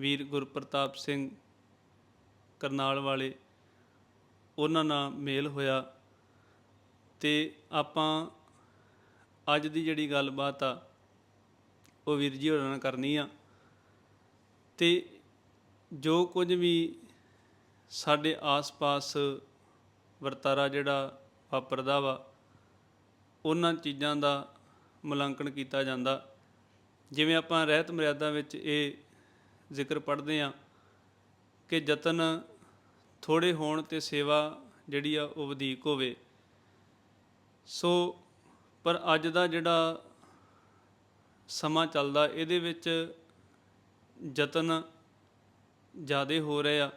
ਵੀਰ ਗੁਰਪ੍ਰਤਾਪ ਸਿੰਘ ਕਰਨਾਲ ਵਾਲੇ, ਉਹਨਾਂ ਨਾਲ ਮੇਲ ਹੋਇਆ ਤੇ ਆਪਾਂ ਅੱਜ ਦੀ ਜਿਹੜੀ ਗੱਲਬਾਤ ਆ, ਉਹ ਵੀਰ ਜੀ ਹੋਰਾਂ ਨਾਲ ਕਰਨੀ ਆ। ਤੇ ਜੋ ਕੁਝ ਵੀ ਸਾਡੇ ਆਸ-ਪਾਸ ਵਰਤਾਰਾ ਜਿਹੜਾ ਵਾਪਰਦਾ ਵਾ, ਉਹਨਾਂ ਚੀਜ਼ਾਂ ਦਾ ਮੁਲਾਂਕਣ ਕੀਤਾ ਜਾਂਦਾ। ਜਿਵੇਂ ਆਪਾਂ ਰਹਿਤ ਮਰਿਆਦਾ ਵਿੱਚ ਇਹ ਜ਼ਿਕਰ ਪੜ੍ਹਦੇ ਆ ਕਿ ਯਤਨ ਥੋੜੇ ਹੋਣ ਤੇ ਸੇਵਾ ਜਿਹੜੀ ਆ ਉਹ ਵਧੇਕ ਹੋਵੇ। ਸੋ, ਪਰ ਅੱਜ ਦਾ ਜਿਹੜਾ ਸਮਾਂ ਚੱਲਦਾ, ਇਹਦੇ ਵਿੱਚ ਯਤਨ ਜ਼ਿਆਦੇ ਹੋ ਰਹੇ ਆ,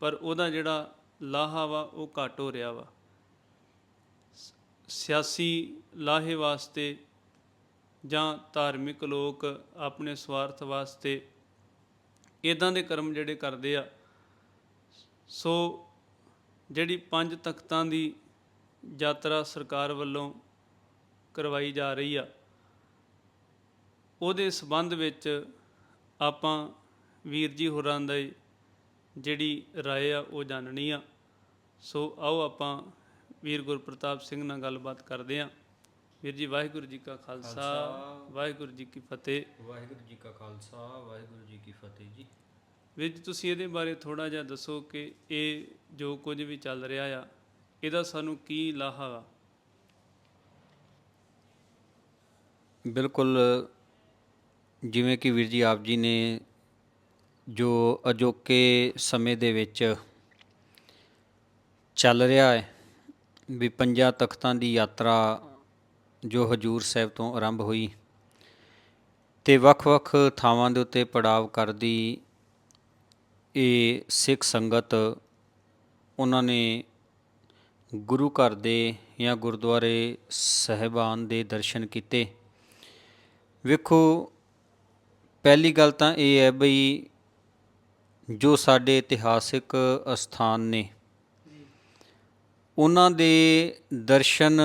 ਪਰ ਉਹਦਾ ਜਿਹੜਾ ਲਾਹਾ ਵਾ, ਉਹ ਘੱਟ ਹੋ ਰਿਹਾ ਵਾ। ਸਿਆਸੀ ਲਾਹੇ ਵਾਸਤੇ ਜਾਂ ਧਾਰਮਿਕ ਲੋਕ ਆਪਣੇ ਸਵਾਰਥ ਵਾਸਤੇ ਇਦਾਂ ਦੇ ਕਰਮ ਜਿਹੜੇ ਕਰਦੇ ਆ, ਸੋ ਜਿਹੜੀ ਪੰਜ ਤਖਤਾਂ ਦੀ ਯਾਤਰਾ ਸਰਕਾਰ ਵੱਲੋਂ ਕਰਵਾਈ ਜਾ ਰਹੀ ਆ, ਉਹਦੇ ਸਬੰਧ ਵਿੱਚ ਆਪਾਂ ਵੀਰ ਜੀ ਹੋਰਾਂ ਦੀ ਜਿਹੜੀ ਰਾਏ ਆ, ਉਹ ਜਾਣਨੀ ਆ। ਸੋ ਆਓ ਆਪਾਂ ਵੀਰ ਗੁਰਪ੍ਰਤਾਪ ਸਿੰਘ ਨਾਲ ਗੱਲਬਾਤ ਕਰਦੇ ਆ। ਵੀਰ ਜੀ ਵਾਹਿਗੁਰੂ ਜੀ ਕਾ ਖਾਲਸਾ ਵਾਹਿਗੁਰੂ ਜੀ ਕੀ ਫਤਿਹ। ਵਾਹਿਗੁਰੂ ਜੀ ਕਾ ਖਾਲਸਾ ਵਾਹਿਗੁਰੂ ਜੀ ਕੀ ਫਤਿਹ ਜੀ। ਵੀਰ ਜੀ ਤੁਸੀਂ ਇਹਦੇ ਬਾਰੇ ਥੋੜਾ ਜਿਹਾ ਦੱਸੋ ਕਿ ਇਹ ਜੋ ਕੁਝ ਵੀ ਚੱਲ ਰਿਹਾ ਆ ਇਹਦਾ ਸਾਨੂੰ ਕੀ ਲਾਹਾ ਵਾ? ਬਿਲਕੁਲ ਜਿਵੇਂ ਕਿ ਵੀਰ ਜੀ ਆਪ ਜੀ ਨੇ ਜੋ ਅਜੋਕੇ ਸਮੇਂ ਦੇ ਵਿੱਚ ਚੱਲ ਰਿਹਾ ਹੈ ਵੀ ਪੰਜਾਂ ਤਖਤਾਂ ਦੀ ਯਾਤਰਾ ਜੋ ਹਜੂਰ ਸਾਹਿਬ ਤੋਂ ਆਰੰਭ ਹੋਈ ਤੇ ਵੱਖ-ਵੱਖ ਥਾਵਾਂ ਦੇ ਉੱਤੇ ਪੜਾਵ ਕਰਦੀ ਇਹ ਸਿੱਖ ਸੰਗਤ, ਉਹਨਾਂ ਨੇ ਗੁਰੂ ਘਰ ਦੇ ਜਾਂ ਗੁਰਦੁਆਰੇ ਸਹਿਬਾਨ ਦੇ ਦਰਸ਼ਨ ਕੀਤੇ। ਵੇਖੋ, ਪਹਿਲੀ ਗੱਲ ਤਾਂ ਇਹ ਹੈ ਬਈ ਜੋ ਸਾਡੇ ਇਤਿਹਾਸਿਕ ਅਸਥਾਨ ਨੇ, ਉਹਨਾਂ ਦੇ ਦਰਸ਼ਨ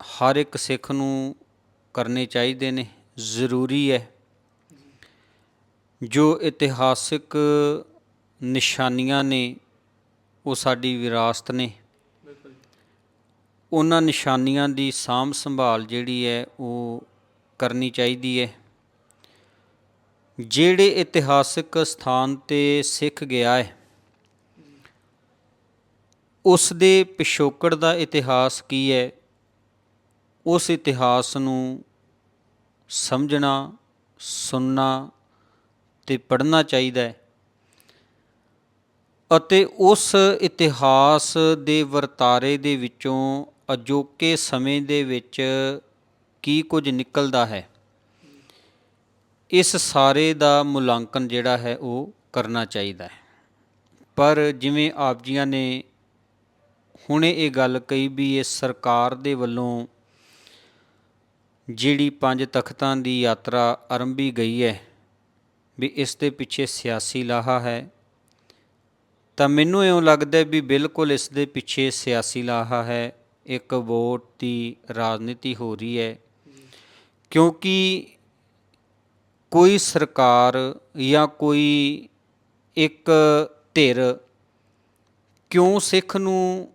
ਹਰ ਇੱਕ ਸਿੱਖ ਨੂੰ ਕਰਨੇ ਚਾਹੀਦੇ ਨੇ, ਜ਼ਰੂਰੀ ਹੈ। ਜੋ ਇਤਿਹਾਸਿਕ ਨਿਸ਼ਾਨੀਆਂ ਨੇ, ਉਹ ਸਾਡੀ ਵਿਰਾਸਤ ਨੇ। ਉਹਨਾਂ ਨਿਸ਼ਾਨੀਆਂ ਦੀ ਸਾਂਭ ਸੰਭਾਲ ਜਿਹੜੀ ਹੈ, ਉਹ ਕਰਨੀ ਚਾਹੀਦੀ ਹੈ। ਜਿਹੜੇ ਇਤਿਹਾਸਿਕ ਸਥਾਨ ਤੇ ਸਿੱਖ ਗਿਆ ਹੈ, ਉਸ ਦੇ ਪਿਛੋਕੜ ਦਾ ਇਤਿਹਾਸ ਕੀ ਹੈ? ਉਸ ਇਤਿਹਾਸ ਨੂੰ ਸਮਝਣਾ, ਸੁਣਨਾ ਤੇ ਪੜ੍ਹਨਾ ਚਾਹੀਦਾ ਹੈ ਅਤੇ ਉਸ ਇਤਿਹਾਸ ਦੇ ਵਰਤਾਰੇ ਦੇ ਵਿੱਚੋਂ ਅਜੋਕੇ ਸਮੇਂ ਦੇ ਵਿੱਚ ਕੀ ਕੁਝ ਨਿਕਲਦਾ ਹੈ, ਇਸ ਸਾਰੇ ਦਾ ਮੁਲਾਂਕਣ ਜਿਹੜਾ ਹੈ ਉਹ ਕਰਨਾ ਚਾਹੀਦਾ ਹੈ। ਪਰ ਜਿਵੇਂ ਆਪ ਜੀਆਂ ਨੇ ਹੁਣੇ ਇਹ ਗੱਲ ਕਹੀ ਵੀ ਇਹ ਸਰਕਾਰ ਦੇ ਵੱਲੋਂ ਜਿਹੜੀ ਪੰਜ ਤਖਤਾਂ ਦੀ ਯਾਤਰਾ ਆਰੰਭੀ ਗਈ ਹੈ, ਵੀ ਇਸ ਦੇ ਪਿੱਛੇ ਸਿਆਸੀ ਲਾਹਾ ਹੈ, ਤਾਂ ਮੈਨੂੰ ਇਉਂ ਲੱਗਦਾ ਵੀ ਬਿਲਕੁਲ ਇਸ ਦੇ ਪਿੱਛੇ ਸਿਆਸੀ ਲਾਹਾ ਹੈ, ਇੱਕ ਵੋਟ ਦੀ ਰਾਜਨੀਤੀ ਹੋ ਰਹੀ ਹੈ। ਕਿਉਂਕਿ ਕੋਈ ਸਰਕਾਰ ਜਾਂ ਕੋਈ ਇੱਕ ਧਿਰ ਕਿਉਂ ਸਿੱਖ ਨੂੰ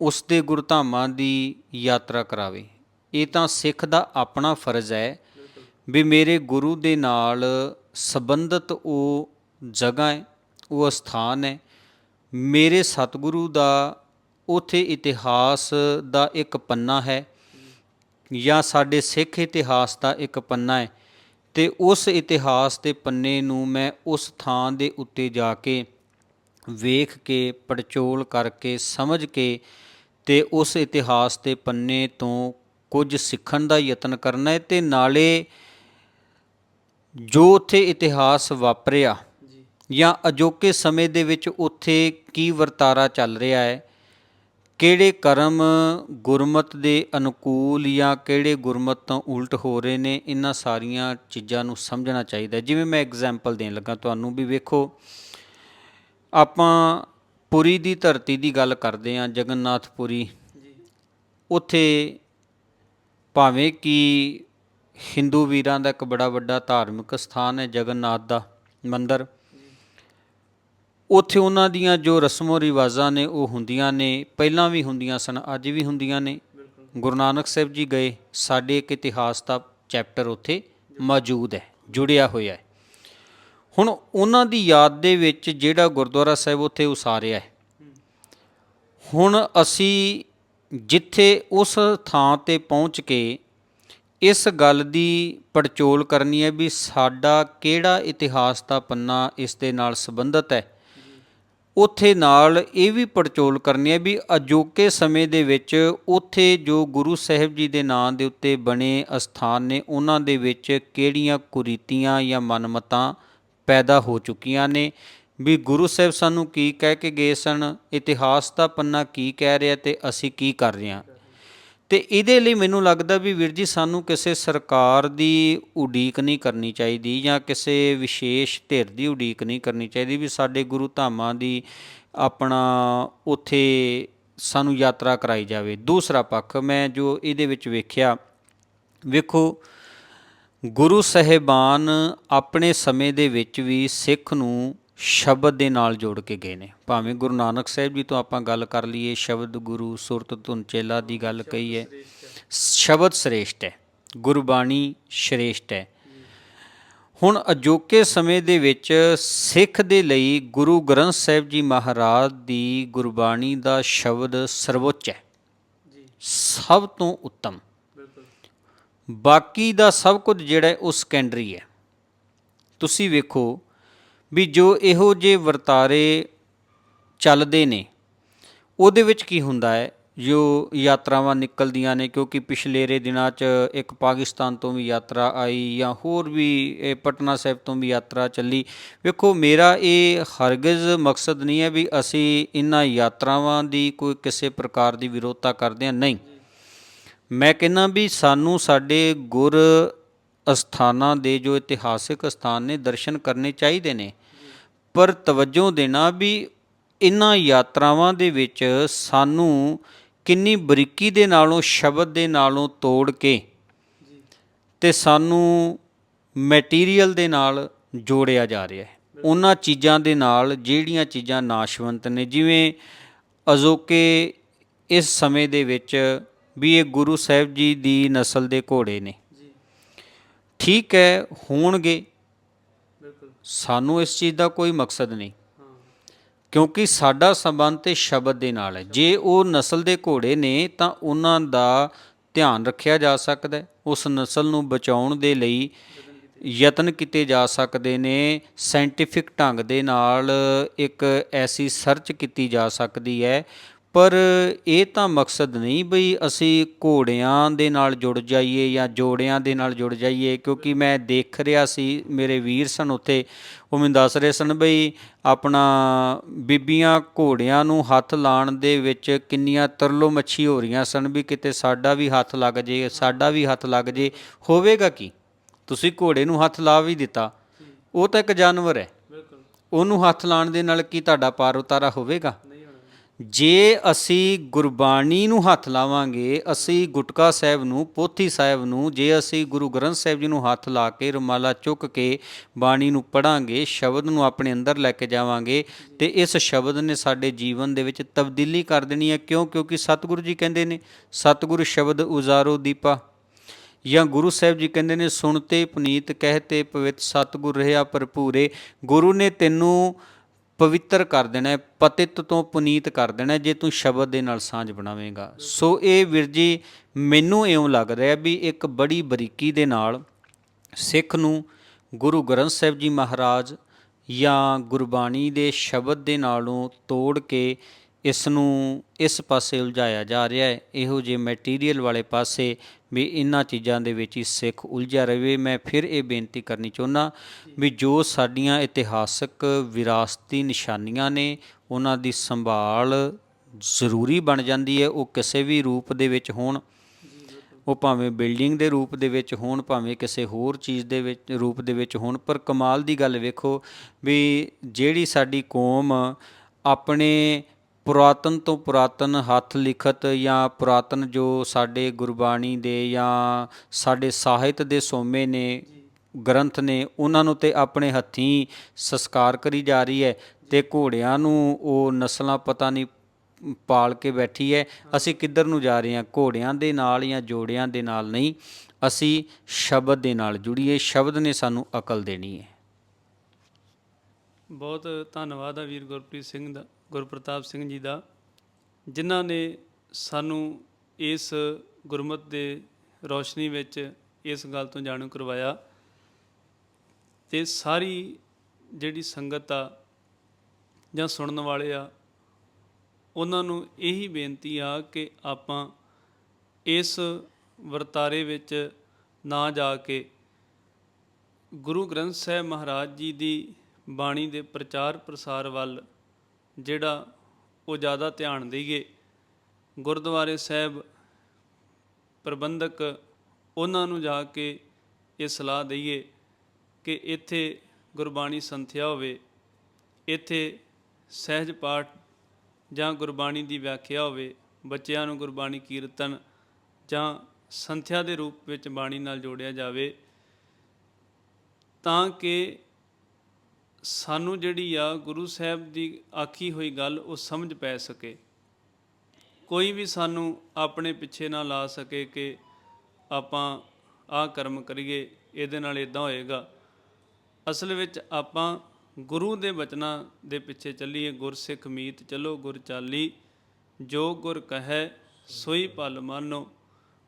ਉਸ ਦੇ ਗੁਰਧਾਮਾਂ ਦੀ ਯਾਤਰਾ ਕਰਾਵੇ? ਇਹ ਤਾਂ ਸਿੱਖ ਦਾ ਆਪਣਾ ਫਰਜ਼ ਹੈ ਵੀ ਮੇਰੇ ਗੁਰੂ ਦੇ ਨਾਲ ਸੰਬੰਧਿਤ ਉਹ ਜਗ੍ਹਾ ਹੈ, ਉਹ ਸਥਾਨ ਹੈ। ਮੇਰੇ ਸਤਿਗੁਰੂ ਦਾ ਉਥੇ ਇਤਿਹਾਸ ਦਾ ਇੱਕ ਪੰਨਾ ਹੈ ਜਾਂ ਸਾਡੇ ਸਿੱਖ ਇਤਿਹਾਸ ਦਾ ਇੱਕ ਪੰਨਾ ਹੈ ਤੇ ਉਸ ਇਤਿਹਾਸ ਦੇ ਪੰਨੇ ਨੂੰ ਮੈਂ ਉਸ ਥਾਂ ਦੇ ਉੱਤੇ ਜਾ ਕੇ ਵੇਖ ਕੇ, ਪੜਚੋਲ ਕਰਕੇ, ਸਮਝ ਕੇ ਤੇ ਉਸ ਇਤਿਹਾਸ ਦੇ ਪੰਨੇ ਤੋਂ ਕੁਝ ਸਿੱਖਣ ਦਾ ਯਤਨ ਕਰਨਾ ਹੈ ਤੇ ਨਾਲੇ ਜੋ ਉੱਥੇ ਇਤਿਹਾਸ ਵਾਪਰਿਆ ਜਾਂ। ਅਜੋਕੇ ਸਮੇਂ ਦੇ ਵਿੱਚ ਉੱਥੇ ਕੀ ਵਰਤਾਰਾ ਚੱਲ ਰਿਹਾ ਹੈ ਕਿਹੜੇ ਕਰਮ ਗੁਰਮਤ ਦੇ ਅਨੁਕੂਲ ਜਾਂ ਕਿਹੜੇ ਗੁਰਮਤ ਤੋਂ ਉਲਟ ਹੋ ਰਹੇ ਨੇ ਇਹਨਾਂ ਸਾਰੀਆਂ ਚੀਜ਼ਾਂ ਨੂੰ ਸਮਝਣਾ ਚਾਹੀਦਾ ਜਿਵੇਂ ਮੈਂ ਐਗਜ਼ਾਮਪਲ ਦੇਣ ਲੱਗਾ ਤੁਹਾਨੂੰ ਵੀ ਵੇਖੋ ਆਪਾਂ ਪੁਰੀ ਦੀ ਧਰਤੀ ਦੀ ਗੱਲ ਕਰਦੇ ਹਾਂ ਜਗਨਨਾਥਪੁਰੀ। ਜੀ। ਉੱਥੇ ਭਾਵੇਂ ਕਿ ਹਿੰਦੂ ਵੀਰਾਂ ਦਾ ਇੱਕ ਬੜਾ ਵੱਡਾ ਧਾਰਮਿਕ ਸਥਾਨ ਹੈ ਜਗਨਨਾਥ ਦਾ ਮੰਦਿਰ, ਉੱਥੇ ਉਹਨਾਂ ਦੀਆਂ ਜੋ ਰਸਮੋ ਰਿਵਾਜ਼ਾਂ ਨੇ ਉਹ ਹੁੰਦੀਆਂ ਨੇ, ਪਹਿਲਾਂ ਵੀ ਹੁੰਦੀਆਂ ਸਨ, ਅੱਜ ਵੀ ਹੁੰਦੀਆਂ ਨੇ। ਗੁਰੂ ਨਾਨਕ ਸਾਹਿਬ ਜੀ ਗਏ, ਸਾਡੇ ਇੱਕ ਇਤਿਹਾਸ ਦਾ ਚੈਪਟਰ ਉੱਥੇ ਮੌਜੂਦ ਹੈ, ਜੁੜਿਆ ਹੋਇਆ ਹੈ। ਹੁਣ ਉਹਨਾਂ ਦੀ ਯਾਦ ਦੇ ਵਿੱਚ ਜਿਹੜਾ ਗੁਰਦੁਆਰਾ ਸਾਹਿਬ ਉੱਥੇ ਉਸਾਰਿਆ ਹੈ। ਹੁਣ ਅਸੀਂ ਜਿੱਥੇ ਉਸ ਥਾਂ ਤੇ ਪਹੁੰਚ ਕੇ ਇਸ ਗੱਲ ਦੀ ਪੜਚੋਲ ਕਰਨੀ ਹੈ ਵੀ ਸਾਡਾ ਕਿਹੜਾ ਇਤਿਹਾਸ ਦਾ ਪੰਨਾ ਇਸ ਦੇ ਨਾਲ ਸੰਬੰਧਿਤ ਹੈ। ਉੱਥੇ ਨਾਲ ਇਹ ਵੀ ਪੜਚੋਲ ਕਰਨੀ ਹੈ ਵੀ ਅਜੋਕੇ ਸਮੇਂ ਦੇ ਵਿੱਚ ਉੱਥੇ ਜੋ ਗੁਰੂ ਸਾਹਿਬ ਜੀ ਦੇ ਨਾਂ ਦੇ ਉੱਤੇ ਬਣੇ ਅਸਥਾਨ ਨੇ, ਉਹਨਾਂ ਦੇ ਵਿੱਚ ਕਿਹੜੀਆਂ ਕੁਰੀਤੀਆਂ ਜਾਂ ਮਨਮਤਾਂ ਪੈਦਾ ਹੋ ਚੁੱਕੀਆਂ ਨੇ। ਵੀ ਗੁਰੂ ਸਾਹਿਬ ਸਾਨੂੰ ਕੀ ਕਹਿ ਕੇ ਗਏ ਸਨ, ਇਤਿਹਾਸ ਦਾ ਪੰਨਾ ਕੀ ਕਹਿ ਰਿਹਾ ਤੇ ਅਸੀਂ ਕੀ ਕਰ ਰਹੇ ਹਾਂ। ਤੇ ਇਹਦੇ ਲਈ ਮੈਨੂੰ ਲੱਗਦਾ ਵੀ ਵੀਰ ਜੀ ਸਾਨੂੰ ਕਿਸੇ ਸਰਕਾਰ ਦੀ ਉਡੀਕ ਨਹੀਂ ਕਰਨੀ ਚਾਹੀਦੀ ਜਾਂ ਕਿਸੇ ਵਿਸ਼ੇਸ਼ ਧਿਰ ਦੀ ਉਡੀਕ ਨਹੀਂ ਕਰਨੀ ਚਾਹੀਦੀ ਵੀ ਸਾਡੇ ਗੁਰੂ ਧਾਮਾਂ ਦੀ ਆਪਣਾ ਉੱਥੇ ਸਾਨੂੰ ਯਾਤਰਾ ਕਰਾਈ ਜਾਵੇ। ਦੂਸਰਾ ਪੱਖ ਮੈਂ ਜੋ ਇਹਦੇ ਵਿੱਚ ਵੇਖਿਆ, ਵੇਖੋ, ਗੁਰੂ ਸਾਹਿਬਾਨ ਆਪਣੇ ਸਮੇਂ ਦੇ ਵਿੱਚ ਵੀ ਸਿੱਖ ਨੂੰ ਸ਼ਬਦ ਦੇ ਨਾਲ ਜੋੜ ਕੇ ਗਏ ਨੇ। ਭਾਵੇਂ ਗੁਰੂ ਨਾਨਕ ਸਾਹਿਬ ਜੀ ਤੋਂ ਆਪਾਂ ਗੱਲ ਕਰ ਲਈਏ ਸ਼ਬਦ ਗੁਰੂ ਸੁਰਤ ਧੁਨ ਚੇਲਾ ਦੀ ਗੱਲ ਕਹੀ ਹੈ ਸ਼ਬਦ ਸ੍ਰੇਸ਼ਟ ਹੈ ਗੁਰਬਾਣੀ ਸ਼੍ਰੇਸ਼ਟ ਹੈ। ਹੁਣ ਅਜੋਕੇ ਸਮੇਂ ਦੇ ਵਿੱਚ ਸਿੱਖ ਦੇ ਲਈ ਗੁਰੂ ਗ੍ਰੰਥ ਸਾਹਿਬ ਜੀ ਮਹਾਰਾਜ ਦੀ ਗੁਰਬਾਣੀ ਦਾ ਸ਼ਬਦ ਸਰਵੋੱਚ ਹੈ। ਸਭ ਤੋਂ ਉੱਤਮ। ਬਾਕੀ ਦਾ ਸਭ ਕੁਝ ਜਿਹੜਾ ਉਹ ਸੈਕੰਡਰੀ ਹੈ। ਤੁਸੀਂ ਵੇਖੋ ਵੀ ਜੋ ਇਹੋ ਜਿਹੇ ਵਰਤਾਰੇ ਚੱਲਦੇ ਨੇ, ਉਹਦੇ ਵਿੱਚ ਕੀ ਹੁੰਦਾ ਹੈ? ਜੋ ਯਾਤਰਾਵਾਂ ਨਿਕਲਦੀਆਂ ਨੇ, ਕਿਉਂਕਿ ਪਿਛਲੇਰੇ ਦਿਨਾਂ 'ਚ ਇੱਕ ਪਾਕਿਸਤਾਨ ਤੋਂ ਵੀ ਯਾਤਰਾ ਆਈ ਜਾਂ ਹੋਰ ਵੀ ਪਟਨਾ ਸਾਹਿਬ ਤੋਂ ਵੀ ਯਾਤਰਾ ਚੱਲੀ। ਵੇਖੋ, ਮੇਰਾ ਇਹ ਹਰਗਿਜ਼ ਮਕਸਦ ਨਹੀਂ ਹੈ ਵੀ ਅਸੀਂ ਇਹਨਾਂ ਯਾਤਰਾਵਾਂ ਦੀ ਕੋਈ ਕਿਸੇ ਪ੍ਰਕਾਰ ਦੀ ਵਿਰੋਧਤਾ ਕਰਦੇ ਹਾਂ। ਨਹੀਂ। ਮੈਂ ਕਹਿੰਦਾ ਵੀ ਸਾਨੂੰ ਸਾਡੇ ਗੁਰ ਅਸਥਾਨਾਂ ਦੇ ਜੋ ਇਤਿਹਾਸਿਕ ਸਥਾਨ ਨੇ, ਦਰਸ਼ਨ ਕਰਨੇ ਚਾਹੀਦੇ ਨੇ। ਪਰ ਤਵੱਜੋ ਦੇਣਾ ਵੀ ਇਹਨਾਂ ਯਾਤਰਾਵਾਂ ਦੇ ਵਿੱਚ ਸਾਨੂੰ ਕਿੰਨੀ ਬਰੀਕੀ ਦੇ ਨਾਲੋਂ, ਸ਼ਬਦ ਦੇ ਨਾਲੋਂ ਤੋੜ ਕੇ ਤੇ ਸਾਨੂੰ ਮੈਟੀਰੀਅਲ ਦੇ ਨਾਲ ਜੋੜਿਆ ਜਾ ਰਿਹਾ ਹੈ। ਉਹਨਾਂ ਚੀਜ਼ਾਂ ਦੇ ਨਾਲ ਜਿਹੜੀਆਂ ਚੀਜ਼ਾਂ ਨਾਸ਼ਵੰਤ ਨੇ, ਜਿਵੇਂ ਅਜੋਕੇ ਇਸ ਸਮੇਂ ਦੇ ਵਿੱਚ ਵੀ ਇਹ ਗੁਰੂ ਸਾਹਿਬ ਜੀ ਦੀ ਨਸਲ ਦੇ ਘੋੜੇ ਨੇ। ਠੀਕ ਹੈ, ਹੋਣਗੇ। ਸਾਨੂੰ ਇਸ ਚੀਜ਼ ਦਾ ਕੋਈ ਮਕਸਦ ਨਹੀਂ। ਕਿਉਂਕਿ ਸਾਡਾ ਸੰਬੰਧ ਤੇ ਸ਼ਬਦ ਦੇ ਨਾਲ ਹੈ। ਜੇ ਉਹ ਨਸਲ ਦੇ ਘੋੜੇ ਨੇ, ਤਾਂ ਉਹਨਾਂ ਦਾ ਧਿਆਨ ਰੱਖਿਆ ਜਾ ਸਕਦਾ ਹੈ। ਉਸ ਨਸਲ ਨੂੰ ਬਚਾਉਣ ਦੇ ਲਈ ਯਤਨ ਕੀਤੇ ਜਾ ਸਕਦੇ ਨੇ। ਸਾਇੰਟਿਫਿਕ ਢੰਗ ਦੇ ਨਾਲ ਇੱਕ ਐਸੀ ਸਰਚ ਕੀਤੀ ਜਾ ਸਕਦੀ ਹੈ ਪਰ ਇਹ ਤਾਂ ਮਕਸਦ ਨਹੀਂ ਬਈ ਅਸੀਂ ਘੋੜਿਆਂ ਦੇ ਨਾਲ ਜੁੜ ਜਾਈਏ ਜਾਂ ਜੋੜਿਆਂ ਦੇ ਨਾਲ ਜੁੜ ਜਾਈਏ ਕਿਉਂਕਿ ਮੈਂ ਦੇਖ ਰਿਹਾ ਸੀ ਮੇਰੇ ਵੀਰ ਸਨ ਉੱਥੇ ਉਹ ਮੈਨੂੰ ਦੱਸ ਰਹੇ ਸਨ ਬਈ ਆਪਣਾ ਬੀਬੀਆਂ ਘੋੜਿਆਂ ਨੂੰ ਹੱਥ ਲਾਣ ਦੇ ਵਿੱਚ ਕਿੰਨੀਆਂ ਤਰਲੋ ਮੱਛੀ ਹੋ ਰਹੀਆਂ ਸਨ ਵੀ ਕਿਤੇ ਸਾਡਾ ਵੀ ਹੱਥ ਲੱਗ ਜੇ ਸਾਡਾ ਵੀ ਹੱਥ ਲੱਗ ਜੇ ਹੋਵੇਗਾ ਕੀ? ਤੁਸੀਂ ਘੋੜੇ ਨੂੰ ਹੱਥ ਲਾ ਵੀ ਦਿੱਤਾ। ਉਹ ਤਾਂ ਇੱਕ ਜਾਨਵਰ ਹੈ। ਬਿਲਕੁਲ। ਉਹਨੂੰ ਹੱਥ ਲਾਣ ਦੇ ਨਾਲ ਕੀ ਤੁਹਾਡਾ ਪਾਰ ਉਤਾਰਾ ਹੋਵੇਗਾ? ਜੇ ਅਸੀਂ ਗੁਰਬਾਣੀ ਨੂੰ ਹੱਥ ਲਾਵਾਂਗੇ, ਅਸੀਂ ਗੁਟਕਾ ਸਾਹਿਬ ਨੂੰ, ਪੋਥੀ ਸਾਹਿਬ ਨੂੰ, ਜੇ ਅਸੀਂ ਗੁਰੂ ਗ੍ਰੰਥ ਸਾਹਿਬ ਜੀ ਨੂੰ ਹੱਥ ਲਾ ਕੇ ਰੁਮਾਲਾ ਚੁੱਕ ਕੇ ਬਾਣੀ ਨੂੰ ਪੜਾਂਗੇ ਸ਼ਬਦ ਨੂੰ ਆਪਣੇ ਅੰਦਰ ਲੈ ਕੇ ਜਾਵਾਂਗੇ, ਤੇ ਇਸ ਸ਼ਬਦ ਨੇ ਸਾਡੇ ਜੀਵਨ ਦੇ ਵਿੱਚ ਤਬਦੀਲੀ ਕਰ ਦੇਣੀ ਹੈ। ਕਿਉਂ? ਕਿਉਂਕਿ ਸਤਿਗੁਰੂ ਜੀ ਕਹਿੰਦੇ ਨੇ, ਸਤਿਗੁਰੂ ਸ਼ਬਦ ਉਜ਼ਾਰੋ ਦੀਪਾ। ਜਾਂ ਗੁਰੂ ਸਾਹਿਬ ਜੀ ਕਹਿੰਦੇ ਨੇ ਸੁਣਤੇ ਪੁਨੀਤ ਕਹਤੇ ਪਵਿੱਤ, ਸਤਿਗੁਰ ਰਹਾ ਭਰਪੂਰੇ। ਗੁਰੂ ਨੇ ਤੈਨੂੰ ਪਵਿੱਤਰ ਕਰ ਦੇਣਾ ਪਤਿਤ ਤੋਂ ਪੁਨੀਤ ਕਰ ਦੇਣਾ ਜੇ ਤੂੰ ਸ਼ਬਦ ਦੇ ਨਾਲ ਸਾਂਝ ਬਣਾਵੇਂਗਾ। ਸੋ ਇਹ ਵੀਰ ਜੀ ਮੈਨੂੰ ਇਉਂ ਲੱਗ ਰਿਹਾ ਵੀ ਇੱਕ ਬੜੀ ਬਰੀਕੀ ਦੇ ਨਾਲ ਸਿੱਖ ਨੂੰ ਗੁਰੂ ਗ੍ਰੰਥ ਸਾਹਿਬ ਜੀ ਮਹਾਰਾਜ ਜਾਂ ਗੁਰਬਾਣੀ ਦੇ ਸ਼ਬਦ ਦੇ ਨਾਲੋਂ ਤੋੜ ਕੇ ਇਸ ਨੂੰ ਇਸ ਪਾਸੇ ਉਲਝਾਇਆ ਜਾ ਰਿਹਾ ਹੈ। ਇਹੋ ਜਿਹੇ ਮਟੀਰੀਅਲ ਵਾਲੇ ਪਾਸੇ ਵੀ ਇਹਨਾਂ ਚੀਜ਼ਾਂ ਦੇ ਵਿੱਚ ਹੀ ਸਿੱਖ ਉਲਝਿਆ ਰਹੇ ਮੈਂ ਫਿਰ ਇਹ ਬੇਨਤੀ ਕਰਨੀ ਚਾਹੁੰਦਾ ਵੀ ਜੋ ਸਾਡੀਆਂ ਇਤਿਹਾਸਕ ਵਿਰਾਸਤੀ ਨਿਸ਼ਾਨੀਆਂ ਨੇ, ਉਹਨਾਂ ਦੀ ਸੰਭਾਲ ਜ਼ਰੂਰੀ ਬਣ ਜਾਂਦੀ ਹੈ। ਉਹ ਕਿਸੇ ਵੀ ਰੂਪ ਦੇ ਵਿੱਚ ਹੋਣ, ਉਹ ਭਾਵੇਂ ਬਿਲਡਿੰਗ ਦੇ ਰੂਪ ਦੇ ਵਿੱਚ ਹੋਣ, ਭਾਵੇਂ ਕਿਸੇ ਹੋਰ ਚੀਜ਼ ਦੇ ਵਿੱਚ, ਰੂਪ ਦੇ ਵਿੱਚ ਹੋਣ। ਪਰ ਕਮਾਲ ਦੀ ਗੱਲ ਵੇਖੋ ਵੀ ਜਿਹੜੀ ਸਾਡੀ ਕੌਮ ਆਪਣੇ ਪੁਰਾਤਨ ਤੋਂ ਪੁਰਾਤਨ ਹੱਥ ਲਿਖਤ ਜਾਂ ਪੁਰਾਤਨ ਜੋ ਸਾਡੇ ਗੁਰਬਾਣੀ ਦੇ ਜਾਂ ਸਾਡੇ ਸਾਹਿਤ ਦੇ ਸੋਮੇ ਨੇ, ਗ੍ਰੰਥ ਨੇ, ਉਹਨਾਂ ਨੂੰ ਤੇ ਆਪਣੇ ਹੱਥੀਂ ਸੰਸਕਾਰ ਕਰੀ ਜਾ ਰਹੀ ਹੈ ਤੇ ਘੋੜਿਆਂ ਨੂੰ ਉਹ ਨਸਲਾਂ ਪਤਾ ਨਹੀਂ ਪਾਲ ਕੇ ਬੈਠੀ ਹੈ। ਅਸੀਂ ਕਿੱਧਰ ਨੂੰ ਜਾ ਰਹੇ ਹਾਂ? ਘੋੜਿਆਂ ਦੇ ਨਾਲ ਜਾਂ ਜੋੜਿਆਂ ਦੇ ਨਾਲ ਨਹੀਂ। ਅਸੀਂ ਸ਼ਬਦ ਦੇ ਨਾਲ ਜੁੜੀਏ। ਸ਼ਬਦ ਨੇ ਸਾਨੂੰ ਅਕਲ ਦੇਣੀ ਹੈ। ਬਹੁਤ ਧੰਨਵਾਦ ਆ ਵੀਰ ਗੁਰਪ੍ਰੀਤ ਸਿੰਘ ਦਾ, ਗੁਰਪ੍ਰਤਾਪ ਸਿੰਘ ਜੀ ਦਾ, ਜਿਨ੍ਹਾਂ ਨੇ ਸਾਨੂੰ ਇਸ ਗੁਰਮਤ ਦੇ ਰੋਸ਼ਨੀ ਵਿੱਚ ਇਸ ਗੱਲ ਤੋਂ ਜਾਣੂ ਕਰਵਾਇਆ ਤੇ ਸਾਰੀ ਜਿਹੜੀ ਸੰਗਤ ਆ ਜਾਂ ਸੁਣਨ ਵਾਲੇ ਆ, ਉਹਨਾਂ ਨੂੰ ਇਹੀ ਬੇਨਤੀ ਆ ਕਿ ਆਪਾਂ ਇਸ ਵਰਤਾਰੇ ਵਿੱਚ ਨਾ ਜਾ ਕੇ ਗੁਰੂ ਗ੍ਰੰਥ ਸਾਹਿਬ ਮਹਾਰਾਜ ਜੀ ਦੀ ਬਾਣੀ ਦੇ ਪ੍ਰਚਾਰ ਪ੍ਰਸਾਰ ਵੱਲ ਜਿਹੜਾ ਉਹ ਜ਼ਿਆਦਾ ਧਿਆਨ ਦੇਈਏ, ਗੁਰਦੁਆਰੇ ਸਾਹਿਬ ਪ੍ਰਬੰਧਕ ਉਹਨਾਂ ਨੂੰ ਜਾ ਕੇ ਇਹ ਸਲਾਹ ਦਈਏ ਕਿ ਇੱਥੇ ਗੁਰਬਾਣੀ ਸੰਥਿਆ ਹੋਵੇ, ਇੱਥੇ ਸਹਿਜ ਪਾਠ ਜਾਂ ਗੁਰਬਾਣੀ ਦੀ ਵਿਆਖਿਆ ਹੋਵੇ, ਬੱਚਿਆਂ ਨੂੰ ਗੁਰਬਾਣੀ ਕੀਰਤਨ ਜਾਂ ਸੰਥਿਆ ਦੇ ਰੂਪ ਵਿੱਚ ਬਾਣੀ ਨਾਲ ਜੋੜਿਆ ਜਾਵੇ, ਤਾਂ ਕਿ ਸਾਨੂੰ ਜਿਹੜੀ ਆ ਗੁਰੂ ਸਾਹਿਬ ਦੀ ਆਖੀ ਹੋਈ ਗੱਲ ਉਹ ਸਮਝ ਪੈ ਸਕੇ। ਕੋਈ ਵੀ ਸਾਨੂੰ ਆਪਣੇ ਪਿੱਛੇ ਨਾ ਲਾ ਸਕੇ ਕਿ ਆਪਾਂ ਆਹ ਕਰਮ ਕਰੀਏ, ਇਹਦੇ ਨਾਲ ਇਦਾਂ ਹੋਏਗਾ। ਅਸਲ ਵਿੱਚ ਆਪਾਂ ਗੁਰੂ ਦੇ ਬਚਨਾਂ ਦੇ ਪਿੱਛੇ ਚੱਲੀਏ, ਗੁਰਸਿੱਖ ਮੀਤ ਚਲੋ, ਗੁਰ ਚਾਲੀ, ਜੋ ਗੁਰ ਕਹੈ ਸੋਈ ਪਲ ਮਾਨੋ,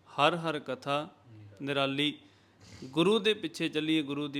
ਹਰ ਹਰ ਕਥਾ ਨਿਰਾਲੀ। ਗੁਰੂ ਦੇ ਪਿੱਛੇ ਚੱਲੀਏ, ਗੁਰੂ ਦੀ